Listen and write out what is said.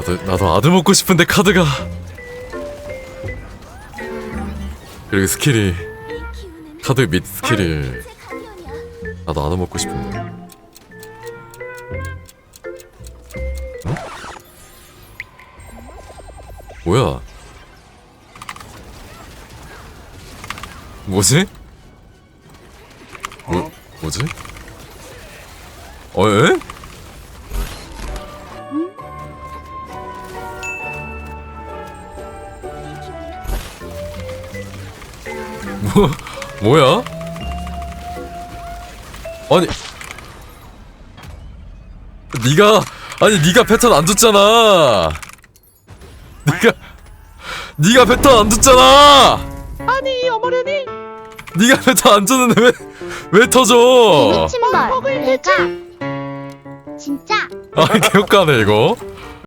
나도 나도 아들 먹고 싶은데 카드가 그리고 스킬이 카드 및 스킬이 나도 아들 먹고 싶은데 어? 뭐야 뭐지? 뭐, 뭐지? 어, 에? 뭐, 뭐야? 아니, 네가 아니 네가 패턴 안 줬잖아. 네가 네가 패턴 안 줬잖아. 아니 어머려니 네가 패턴 안 줬는데 왜 왜 터져? 미친벌 내가 진짜 아 개혁가네 이거.